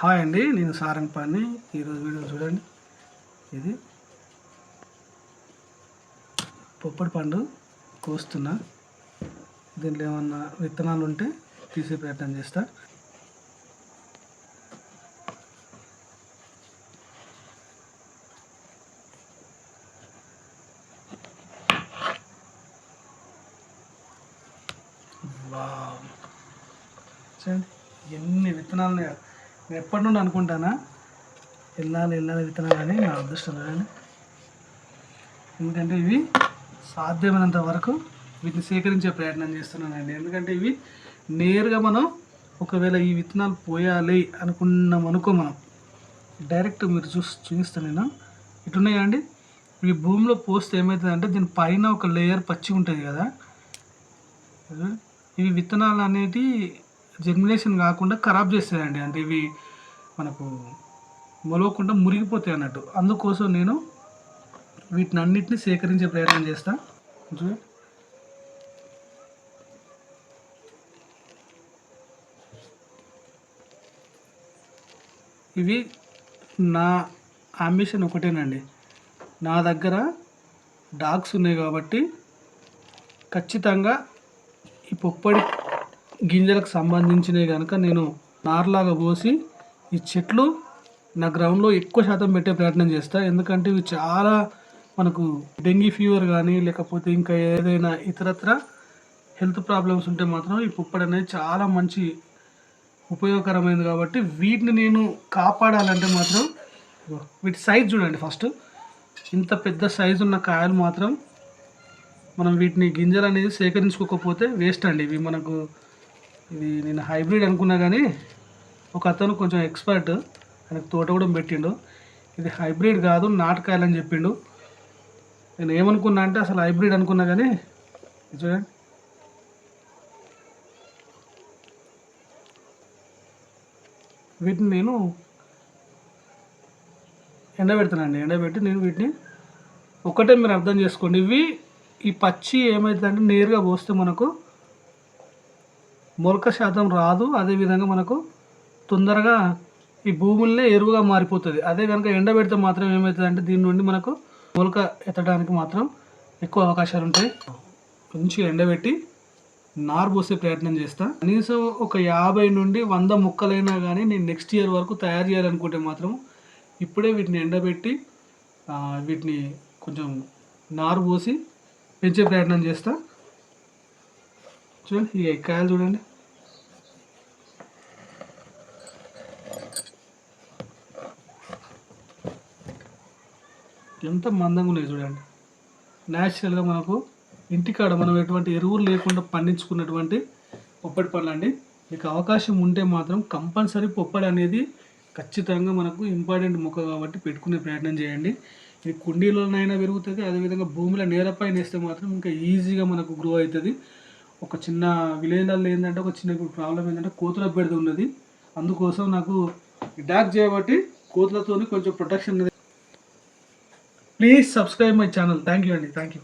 Hi అండి నేను సారన్ పాని ఈరోజు వీడియో చూడండి. ఇది పొప్పడి పండు కోస్తున్నా. దీంట్లో ఏమన్నా విత్తనాలు ఉంటే తీసే ప్రయత్నం చేస్తా. చూడండి ఎన్ని విత్తనాలు నేను ఎప్పటి నుండి అనుకుంటానా? వెళ్ళాలి వెళ్ళాలి విత్తనాలు అని నా అదృష్టం కానీ. ఎందుకంటే ఇవి సాధ్యమైనంత వరకు వీటిని సేకరించే ప్రయత్నం చేస్తున్నానండి. ఎందుకంటే ఇవి నేరుగా మనం ఒకవేళ ఈ విత్తనాలు పోయాలి అనుకున్నాం అనుకో మనం డైరెక్ట్ మీరు చూసి చూపిస్తాను నేను. ఇటున్నాయా అండి? ఈ భూమిలో పోస్తే ఏమవుతుందంటే దీని పైన ఒక లేయర్ పచ్చి ఉంటుంది కదా. ఇవి విత్తనాలు అనేటివి జర్మినేషన్ కాకుండా ఖరాబ్ చేస్తాయండి. అంటే ఇవి మనకు మొలవకుండా మురిగిపోతాయి అన్నట్టు. అందుకోసం నేను వీటిని అన్నిటిని సేకరించే ప్రయత్నం చేస్తా. ఇవి నా అంబిషన్ ఒకటేనండి. నా దగ్గర డాగ్స్ ఉన్నాయి కాబట్టి ఖచ్చితంగా ఈ పొప్పడి గింజలకు సంబంధించినవి కనుక నేను నార్లాగా పోసి ఈ చెట్లు నా గ్రౌండ్లో ఎక్కువ శాతం పెట్టే ప్రయత్నం చేస్తా. ఎందుకంటే ఇవి చాలా మనకు డెంగీ ఫీవర్ కానీ లేకపోతే ఇంకా ఏదైనా ఇతరత్ర హెల్త్ ప్రాబ్లమ్స్ ఉంటే మాత్రం ఈ పుప్పడి అనేది చాలా మంచి ఉపయోగకరమైనది కాబట్టి వీటిని నేను కాపాడాలంటే మాత్రం వీటి సైజ్ చూడండి ఫస్ట్ ఇంత పెద్ద సైజు ఉన్న కాయలు మాత్రం మనం వీటిని గింజలు అనేది సేకరించుకోకపోతే వేస్ట్ అండి. ఇవి మనకు ఇది నేను హైబ్రిడ్ అనుకున్నా కానీ ఒక అతను కొంచెం ఎక్స్పర్ట్ ఆయనకు తోట కూడా పెట్టిండు. ఇది హైబ్రిడ్ కాదు నాటకాయలు అని చెప్పిండు. నేను ఏమనుకున్నా అంటే అసలు హైబ్రిడ్ అనుకున్నా కానీ చూడండి వీటిని నేను ఎండబెడతానండి. ఎండబెట్టి నేను వీటిని ఒకటే మీరు అర్థం చేసుకోండి. ఇవి ఈ పచ్చి ఏమవుతుందంటే నేరుగా పోస్తే మనకు మొలక శాతం రాదు అదేవిధంగా మనకు తొందరగా ఈ భూములనే ఎరువుగా మారిపోతుంది. అదే కనుక ఎండబెడితే మాత్రం ఏమవుతుందంటే దీని నుండి మనకు మొలక ఎత్తడానికి మాత్రం ఎక్కువ అవకాశాలు ఉంటాయి. మంచిగా ఎండబెట్టి నారు పోసే ప్రయత్నం చేస్తా. కనీసం ఒక యాభై నుండి వంద ముక్కలైనా కానీ నేను నెక్స్ట్ ఇయర్ వరకు తయారు చేయాలనుకుంటే మాత్రం ఇప్పుడే వీటిని ఎండబెట్టి వీటిని కొంచెం నారు పోసి పెంచే ప్రయత్నం చేస్తా. చూడండి ఈ కాయలు చూడండి. ఎంత మందంగా ఉన్నాయి చూడండి. న్యాచురల్గా మనకు ఇంటికాడ మనం ఎటువంటి ఎరువులు లేకుండా పండించుకున్నటువంటి పొప్పడి పండ్లు అండి. మీకు అవకాశం ఉంటే మాత్రం కంపల్సరీ పొప్పడి అనేది ఖచ్చితంగా మనకు ఇంపార్టెంట్ మొక్క కాబట్టి పెట్టుకునే ప్రయత్నం చేయండి. ఇది కుండీలోనైనా పెరుగుతుంది అదేవిధంగా భూమిలో నేలపైన వేస్తే మాత్రం ఇంకా ఈజీగా మనకు గ్రో అవుతుంది. ఒక చిన్న విలేజ్లలో ఏంటంటే ఒక చిన్న ప్రాబ్లం ఏంటంటే కోతుల బెడద ఉన్నది. అందుకోసం నాకు డాక్ చేయబట్టి కోతులతో కొంచెం protection please subscribe my channel thank you అండి థ్యాంక్ యూ